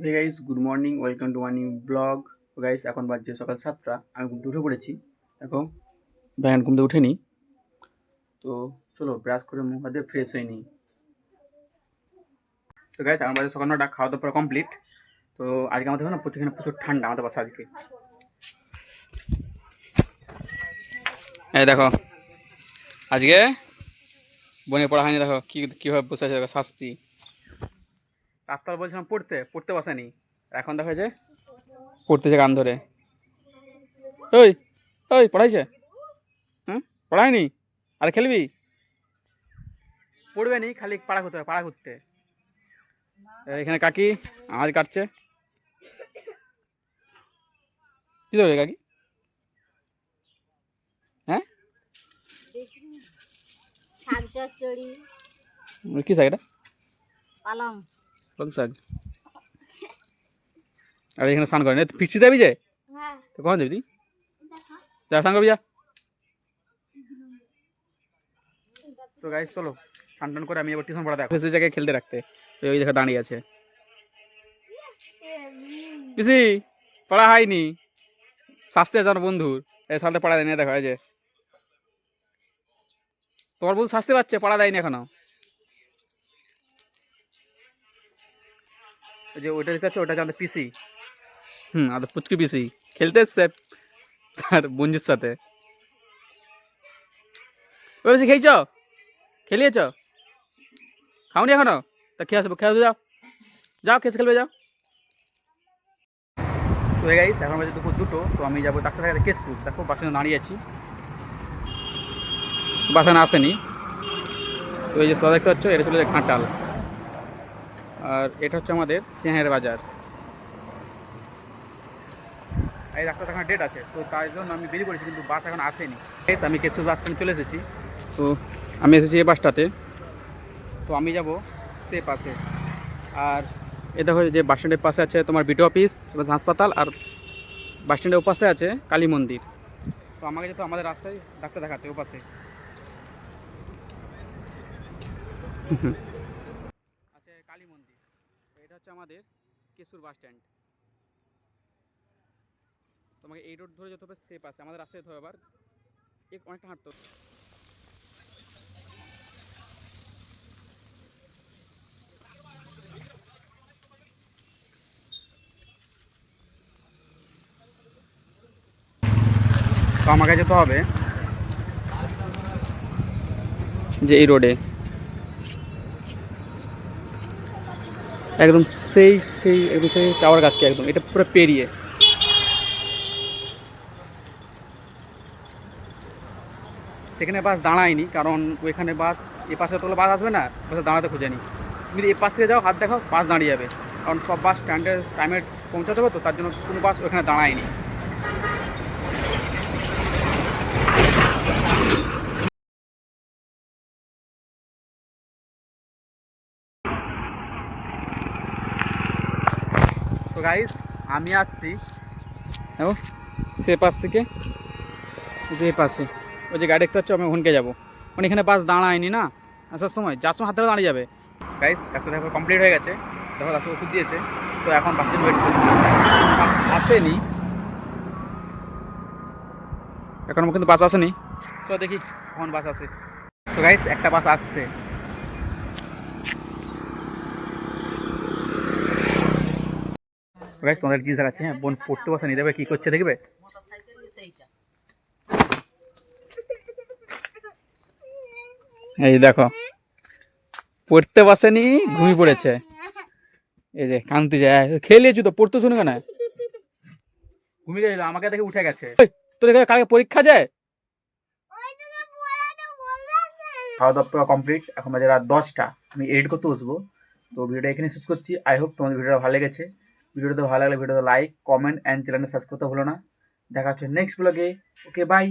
Hey guys good morning welcome to my new blog guys এখন বাজছে সকাল সাতটা। আমি ঘুমতে উঠে পড়েছি। দেখো ব্যান ঘুমতে উঠেনি। তো চলো ব্রাশ করে মুখ হাতে ফ্রেশ হয়ে নিই। তো গাইস আমার বাজে সকাল নটা, খাওয়া দাওয়া কমপ্লিট তো আজকে আমাদের না, প্রচুর প্রচুর ঠান্ডা আমাদের বাসা আজকে। এই দেখো, আজকে বনে পড়া হয়নি, দেখো, কি, কীভাবে বসে আছে, দেখো, শাস্তি। ডাক্তার বলছিলাম পড়তে পড়তে বসেনি। আর এখন দেখা যে পড়তেছে গান ধরে। ওই ওই পড়াইছে? হুম? পড়ায়নি? আর খেলবি? পড়বে নি খালি পাড়া ঘুরতে হবে, পাড়া ঘুরতে। এখানে কাকি আজ কাটছে। কি ধরে কাকি? হ্যাঁ? কি শাক এটা? পালং। পালং শাক আর এখানে স্নান করেন। পিচ্ছি যাবি যে তো কখন যাবি তুই? যা স্নান করবি যা। তো গাইস চলো স্নান টান করে আমি এবার টিউশন পড়াতে সেই জায়গায় খেলতে রাখতে। ওই ওই দেখা দাঁড়িয়ে আছে। পিসি পড়া হয়নি। শাস্তি আছে আমার বন্ধুর। এই সালতে পড়া দেয়নি দেখো এই যে। তোমার বন্ধু শাস্তি পাচ্ছে পড়া দেয়নি এখনও। যে ওইটা দেখতে পাচ্ছ ওটা আমাদের পিসি হুম আমাদের পুচকি পিসি খেলতে এসছে তার বন্ধুর সাথে। ওই খেয়েছ? খেলিয়েছ? খাওনি এখনও? তা খেয়ে আসব খেয়ে আসব যাও। যাও খেয়ে খেলবে যাও। তো গাইস এখন বাজে দুপুর দুটো তো আমি যাব ডাক্তার কেসপুর দেখো বাসে দাঁড়িয়ে আছি। বাসানে আসেনি। তো এই যে সোজা দেখতে পাচ্ছ এটা চলে যায় ঘাটাল। আর এটা হচ্ছে আমাদের সিংহের বাজার। এই ডাক্তার এখন ডেট আছে, তো তাই জন্য আমি বেরিয়ে পড়েছি, কিন্তু বাস এখন আসেনি। আমি বাস স্ট্যান্ড চলে এসেছি, তো আমি এসেছি এই বাসটাতে তো আমি যাব সে পাশে। আর এ দেখো যে বাস স্ট্যান্ডের পাশে আছে তোমার বিটো অফিস এবং হাসপাতাল, আর বাস স্ট্যান্ডের ওপাশে আছে কালী মন্দির। তো আমাকে যেতে আমাদের রাস্তায় ডাক্তার দেখাতে, ওপাশে। আছে কালী মন্দির তো এটা হচ্ছে আমাদের কেশুর বাস স্ট্যান্ড। তোমাকে এই রোড ধরে যেতে হবে সে পাশে আমাদের রাস্তায় যেতে হবে আবার অনেকটা হাঁটতে হবে। আমাকে যেতে হবে। যে এই রোডে একদম সেই সেই, একদম সেই টাওয়ার গাছকে একদম। এটা পুরো পেরিয়ে। সেখানে বাস দাঁড়ায়নি, কারণ ওইখানে বাস, এ পাশে তো বাস আসবে না বাসে দাঁড়াতে খুঁজেনি তুমি এ পাশ থেকে যাও, হাত দেখাও, বাস দাঁড়িয়ে যাবে। কারণ সব বাস স্ট্যান্ডে টাইমে পৌঁছাতে হবে তো, তার জন্য কোনো বাস ওখানে দাঁড়ায়নি। গাইস আমি আসছি। দেখো সে পাশ থেকে যে পাশে ওই যে গাড়ি দেখতে পাচ্ছ আমি ওখানকে যাব। মানে এখানে বাস দাঁড়ায়নি না আসার সময় যার সময় হাতে দাঁড়িয়ে যাবে। গাইস ডাক্তার দেখো কমপ্লিট হয়ে গেছে। দেখো ডাক্তার ওষুধ দিয়েছে। তো এখন বাসের ওয়েট করছি। আসেনি। এখন কিন্তু বাস আসেনি। তো দেখি কখন বাস আসে। তো গাইস একটা বাস আসছে। গাইস তোমাদের কি দেখাচ্ছে হ্যাঁ বোন পড়তে বসে নিয়ে যাবে, কি করছে দেখবে? এই দেখো, পড়তে বসেনি, ঘুমিয়ে পড়েছে। এই যে, কান্তি যায় খেলিয়েছি তো, পড়তে শুনে কেন ঘুমিয়ে গেছিল, আমাকে দেখে উঠে গেছে। দেখে কালকে পরীক্ষা যায় খাওয়া দাওয়া কমপ্লিট এখন বাজে রাত দশটা, আমি এডিট করতে বসবো। তো ভিডিওটা এখানে শেষ করছি আই হোপ তোমাদের ভিডিওটা ভালো লেগেছে। ভিডিওটা ভালো লাগলে ভিডিওটা লাইক কমেন্ট অ্যান্ড চ্যানেলটা সাবস্ক্রাইব করতে ভুলো না। দেখা হচ্ছে নেক্সট ব্লগে ওকে বাই